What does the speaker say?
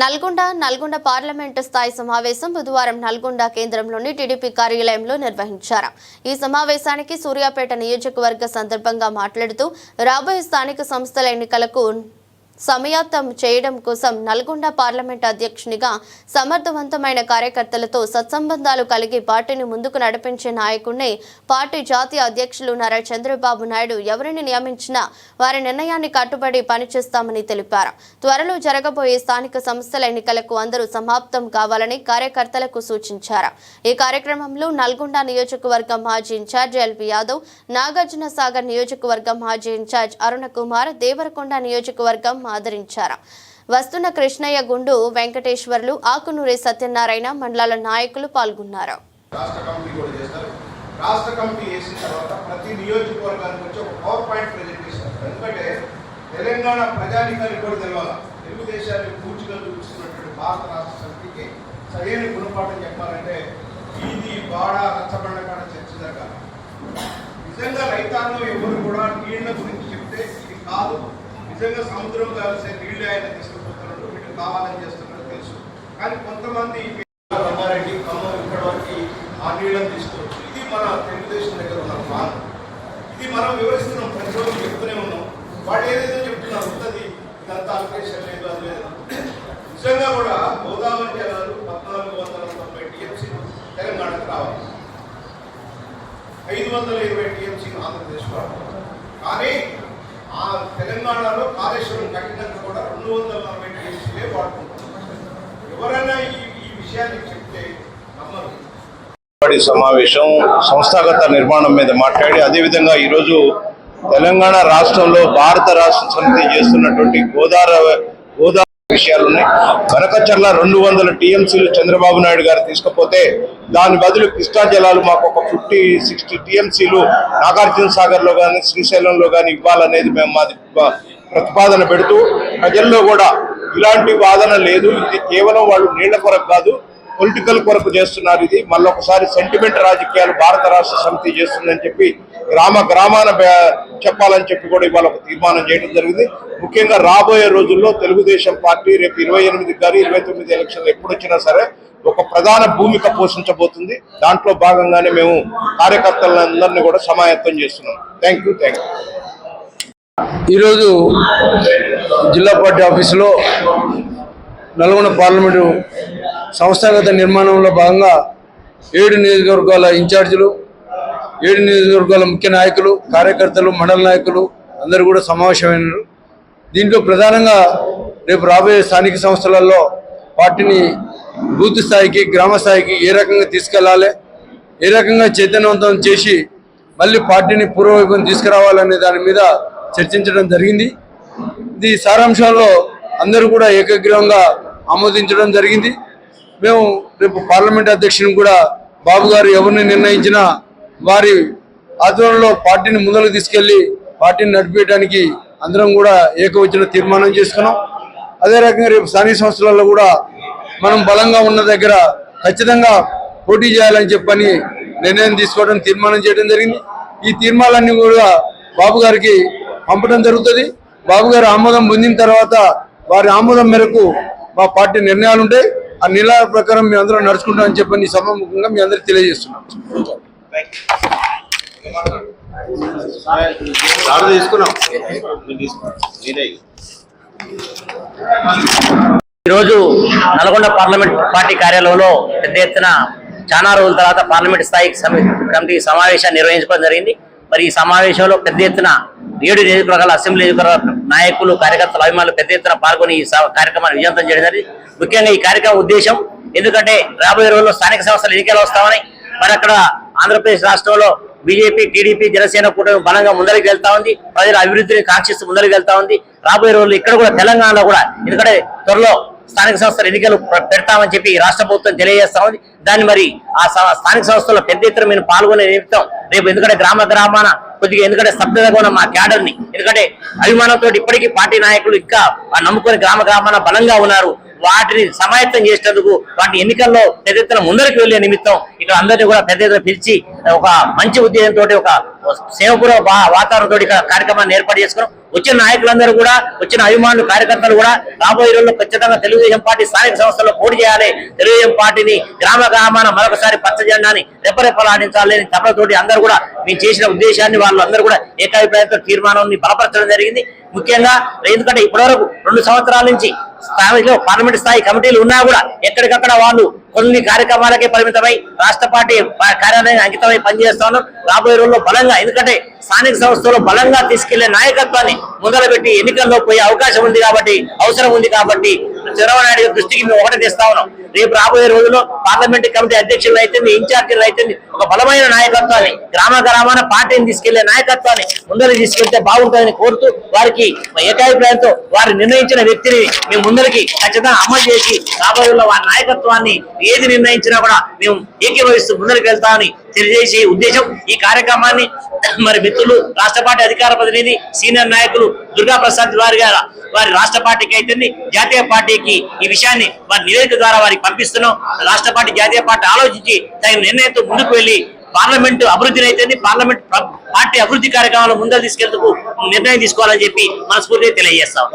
Nalgonda Nalgonda parliament స్థాయి సమావేశం బుధవారం నల్గొండ కేంద్రంలోని టీడీపీ కార్యాలయంలో నిర్వహించారు. ఈ సమావేశానికి సూర్యాపేట నియోజకవర్గ సందర్భంగా మాట్లాడుతూ రాబోయే స్థానిక సంస్థల ఎన్నికలకు సమయాత్తం చేయడం కోసం నల్గొండ పార్లమెంట్ అధ్యక్షునిగా సమర్థవంతమైన కార్యకర్తలతో సత్సంబంధాలు కలిగి పార్టీని ముందుకు నడిపించే నాయకుడిని పార్టీ జాతీయ అధ్యక్షులు నారా చంద్రబాబు నాయుడు. ఎవరిని నియమించినా వారి నిర్ణయాన్ని కట్టుబడి పనిచేస్తామని తెలిపారు. త్వరలో జరగబోయే స్థానిక సంస్థల ఎన్నికలకు అందరూ సమాప్తం కావాలని కార్యకర్తలకు సూచించారు. ఈ కార్యక్రమంలో నల్గొండ నియోజకవర్గం మాజీ in charge L V Yadav Nagarjuna Sagar నియోజకవర్గం మాజీ ఇన్ఛార్జ్ అరుణ కుమార్ దేవరకొండ నియోజకవర్గం ఆదరించారు. వస్తున్న కృష్ణయ్య గుండు వెంకటేశ్వర్లు ఆకునూరి సత్యనారాయణ మండలాల నాయకులు పాల్గొన్నారు. రాష్ట్ర కమిటీ కూడా తర్వాత ప్రతి నియోజకవర్గానికి వచ్చి ఒక పవర్ పాయింట్ ప్రజెంటేషన్ ఎందుకంటే తెలంగాణ ప్రజానికానికి కూడా తెలియాలి తెలుగుదేశాన్ని పూర్తిగా చూపిస్తున్నటువంటి భారత రాష్ట్ర సమితికి సరైన గుణపాఠం చెప్పాలంటే వీధి బాడ రచ్చబండ కాడ చర్చ జరగాలి. నిజంగా రైతాంగం ఎవరు కూడా నీళ్ళ గురించి చెప్తే ఇది కాదు. నిజంగా సముద్రం కలిసే నీళ్ళు ఆయన తీసుకుపోతున్నాడు వీళ్ళు కావాలని చేస్తున్నాడు తెలుసు. కానీ కొంతమంది రంగారెడ్డి ఖమ్మం ఇక్కడ వరకు ఆ నీళ్ళని తీసుకోవచ్చు ఇది మన తెలుగుదేశం దగ్గర ఉన్న ప్లాన్ ఇది మనం వివరిస్తున్నాం ప్రతిరోజు చెప్తూనే ఉన్నాం. వాళ్ళు ఏదైతే చెప్తున్నారు ఉంటుంది ఇదంతా అల్పేషన్ లేదు అది లేదు. నిజంగా కూడా గోదావరి జలాలు పద్నాలుగు వందల తొంభై టీఎంసీ తెలంగాణకు రావాలి. ఐదు వందల ఇరవై టీఎంసీ ఆంధ్రప్రదేశ్ వాడుతున్నాం కానీ ఆ తెలంగాణలో కాళేశ్వరం కట్టినంత కూడా రెండు వందల నలభై కేసులే వాడుకుంటున్నాం ఎవరైనా ఈ ఈ విషయాన్ని చెప్తే నమ్మరు. సమావేశం సంస్థాగత నిర్మాణం మీద మాట్లాడి అదేవిధంగా ఈరోజు తెలంగాణ రాష్ట్రంలో భారత రాష్ట్ర సమితి చేస్తున్నటువంటి గోదావరి గోదావరి విషయాలున్నాయి. కనకచర్ల రెండు వందల టీఎంసీలు చంద్రబాబు నాయుడు గారు తీసుకపోతే దాని బదులు కృష్ణా జలాలు మాకు ఒక ఫిఫ్టీ సిక్స్టీ టీఎంసీలు నాగార్జున సాగర్లో కానీ శ్రీశైలంలో కానీ ఇవ్వాలనేది మేము మాది ప్రతిపాదన పెడుతూ ప్రజల్లో కూడా ఇలాంటి వాదన లేదు. ఇది కేవలం వాళ్ళు నీళ్ళ కొరకు కాదు పొలిటికల్ కొరకు చేస్తున్నారు ఇది. మళ్ళీ ఒకసారి సెంటిమెంట్ రాజకీయాలు భారత రాష్ట్ర సమితి చేస్తుందని చెప్పి గ్రామ గ్రామాన చెప్పాలని చెప్పి కూడా ఇవాళ ఒక తీర్మానం చేయడం జరిగింది. ముఖ్యంగా రాబోయే రోజుల్లో తెలుగుదేశం పార్టీ రేపు ఇరవై ఎనిమిది కానీ ఇరవై తొమ్మిది ఎలక్షన్లు ఎప్పుడు వచ్చినా సరే ఒక ప్రధాన భూమిక పోషించబోతుంది. దాంట్లో భాగంగానే మేము కార్యకర్తలందరినీ కూడా సమాయత్తం చేస్తున్నాం. థ్యాంక్ యూ థ్యాంక్ యూ ఈరోజు జిల్లా పార్టీ ఆఫీసులో నల్గొండ పార్లమెంటు సంస్థాగత నిర్మాణంలో భాగంగా ఏడు నియోజకవర్గాల ఇన్ఛార్జీలు ఏడు నియోజకవర్గాల ముఖ్య నాయకులు కార్యకర్తలు మండల నాయకులు అందరూ కూడా సమావేశమైనారు. దీంట్లో ప్రధానంగా రేపు రాబోయే స్థానిక సంస్థలలో పార్టీని బూత్ స్థాయికి గ్రామ స్థాయికి ఏ రకంగా తీసుకెళ్ళాలి ఏ రకంగా చైతన్యవంతం చేసి మళ్ళీ పార్టీని పూర్వవైపున తీసుకురావాలనే దాని మీద చర్చించడం జరిగింది. ఇది సారాంశంలో అందరూ కూడా ఏకగ్రీవంగా ఆమోదించడం జరిగింది. మేము రేపు పార్లమెంట్ అధ్యక్షుని కూడా బాబు గారు ఎవరిని నిర్ణయించినా వారి ఆధ్వర్యంలో పార్టీని ముందుకు తీసుకెళ్ళి పార్టీని నడిపేయడానికి అందరం కూడా ఏకవచన తీర్మానం చేసుకున్నాం. అదే రకంగా రేపు స్థానిక సంస్థలలో కూడా మనం బలంగా ఉన్న దగ్గర ఖచ్చితంగా పోటీ చేయాలని చెప్పని నిర్ణయం తీసుకోవడం తీర్మానం చేయడం జరిగింది. ఈ తీర్మానాలన్నీ కూడా బాబు గారికి పంపడం జరుగుతుంది. బాబు గారు ఆమోదం పొందిన తర్వాత వారి ఆమోదం మేరకు మా పార్టీ నిర్ణయాలు ఉంటాయి. ఆ నిర్ణయాల ప్రకారం మేము అందరం నడుచుకుంటామని చెప్పని ఈ మీ అందరికి తెలియజేస్తున్నాం. తీసుకున్నాం. ఈరోజు నల్గొండ పార్లమెంట్ పార్టీ కార్యాలయంలో పెద్ద ఎత్తున చాలా రోజుల తర్వాత పార్లమెంట్ స్థాయి సమి- కమిటీ సమావేశాన్ని నిర్వహించుకోవడం జరిగింది. మరి ఈ సమావేశంలో పెద్ద ఎత్తున ఏడు నియోజకవర్గాల అసెంబ్లీ నియోజకవర్గాల నాయకులు కార్యకర్తలు అభిమానులు పెద్ద ఎత్తున పాల్గొని ఈ కార్యక్రమాన్ని విజయవంతం చేయడం జరిగింది. ముఖ్యంగా ఈ కార్యక్రమం ఉద్దేశం ఎందుకంటే రాబోయే రోజుల్లో స్థానిక సంస్థలు ఎన్నికలు వస్తామని మరి అక్కడ ఆంధ్రప్రదేశ్ రాష్ట్రంలో బీజేపీ టీడీపీ జనసేన కూటమి బలంగా ముందరికి వెళ్తా ఉంది. ప్రజల అభివృద్ధిని కాంక్షిస్తూ ముందరికి వెళ్తా ఉంది. రాబోయే రోజుల్లో ఇక్కడ కూడా తెలంగాణలో కూడా ఎందుకంటే త్వరలో స్థానిక సంస్థల ఎన్నికలు పెడతామని చెప్పి రాష్ట్ర ప్రభుత్వం తెలియజేస్తా ఉంది. దాన్ని మరి ఆ స్థానిక సంస్థల్లో పెద్ద ఎత్తున మేము పాల్గొనే నిమిత్తం రేపు ఎందుకంటే గ్రామ గ్రామాన కొద్దిగా ఎందుకంటే స్తబ్దతగా ఉన్న మా క్యాడర్ని ఎందుకంటే అభిమానంతో ఇప్పటికీ పార్టీ నాయకులు ఇంకా ఆ నమ్ముకుని గ్రామ గ్రామాన బలంగా ఉన్నారు. వాటిని సమాయత్తం చేసేందుకు వాటి ఎన్నికల్లో పెద్ద ఎత్తున ముందరికి వెళ్ళే నిమిత్తం ఇక్కడ అందరినీ కూడా పెద్ద ఎత్తున పిలిచి ఒక మంచి ఉద్దేశంతో ఒక సేవపూర్వ వాతావరణంతో ఇక్కడ కార్యక్రమాన్ని ఏర్పాటు చేసుకున్నాం. వచ్చిన నాయకులందరూ కూడా వచ్చిన అభిమానులు కార్యకర్తలు కూడా రాబోయే రోజుల్లో ఖచ్చితంగా తెలుగుదేశం పార్టీ స్థానిక సంస్థల్లో పోటీ చేయాలి. తెలుగుదేశం పార్టీని గ్రామ గ్రామాన మరొకసారి పచ్చ జెండాని రెప్పరెప్పలాడించాలి అని తపలతోటి అందరూ కూడా మేము చేసిన ఉద్దేశాన్ని వాళ్ళు అందరూ కూడా ఏకాభిప్రాయంతో తీర్మానాన్ని బలపరచడం జరిగింది. ముఖ్యంగా ఎందుకంటే ఇప్పటివరకు రెండు సంవత్సరాల నుంచి స్థాయిలో పార్లమెంట్ స్థాయి కమిటీలు ఉన్నా కూడా ఎక్కడికక్కడ వాళ్ళు కొన్ని కార్యక్రమాలకే పరిమితమై రాష్ట్ర పార్టీ కార్యాలయం అంకితమై పనిచేస్తా ఉన్నారు రాబోయే రోజుల్లో బలంగా ఎందుకంటే స్థానిక సంస్థలో బలంగా తీసుకెళ్ళే నాయకత్వాన్ని మొదలుపెట్టి ఎన్నికల్లో పోయే అవకాశం ఉంది కాబట్టి అవసరం ఉంది కాబట్టి చంద్రబాబు నాయుడు దృష్టికి మేము ఒకటి తెస్తా ఉన్నాం. రేపు రాబోయే రోజుల్లో పార్లమెంట్ కమిటీ అధ్యక్షులు అయితే ఇన్ఛార్జీలు అయితే ఒక బలమైన నాయకత్వాన్ని గ్రామ గ్రామాన పార్టీని తీసుకెళ్ళే నాయకత్వాన్ని ముందరికి తీసుకెళ్తే బాగుంటుందని కోరుతూ వారికి ఏకాభిప్రాయంతో వారు నిర్ణయించిన వ్యక్తిని మేము ముందరికి ఖచ్చితంగా అమలు చేసి రాబోయే వారి నాయకత్వాన్ని ఏది నిర్ణయించినా కూడా మేము ఏకీభవిస్తూ ముందరికి వెళ్తామని తెలియజేసే ఉద్దేశం. ఈ కార్యక్రమాన్ని మరి మిత్రులు రాష్ట్ర పార్టీ అధికార ప్రతినిధి సీనియర్ నాయకులు దుర్గా ప్రసాద్ వారి గారు వారి రాష్ట్ర పార్టీకి అయితే జాతీయ పార్టీకి ఈ విషయాన్ని వారి నివేదిక ద్వారా వారికి పంపిస్తున్నాం. రాష్ట్ర పార్టీ జాతీయ పార్టీ ఆలోచించి తగిన నిర్ణయంతో ముందుకు వెళ్ళి పార్లమెంటు అభివృద్ధిని అయితే పార్లమెంట్ పార్టీ అభివృద్ధి కార్యక్రమాలు ముందరు తీసుకెళ్తూ నిర్ణయం తీసుకోవాలని చెప్పి మనస్ఫూర్తిగా తెలియజేస్తాం.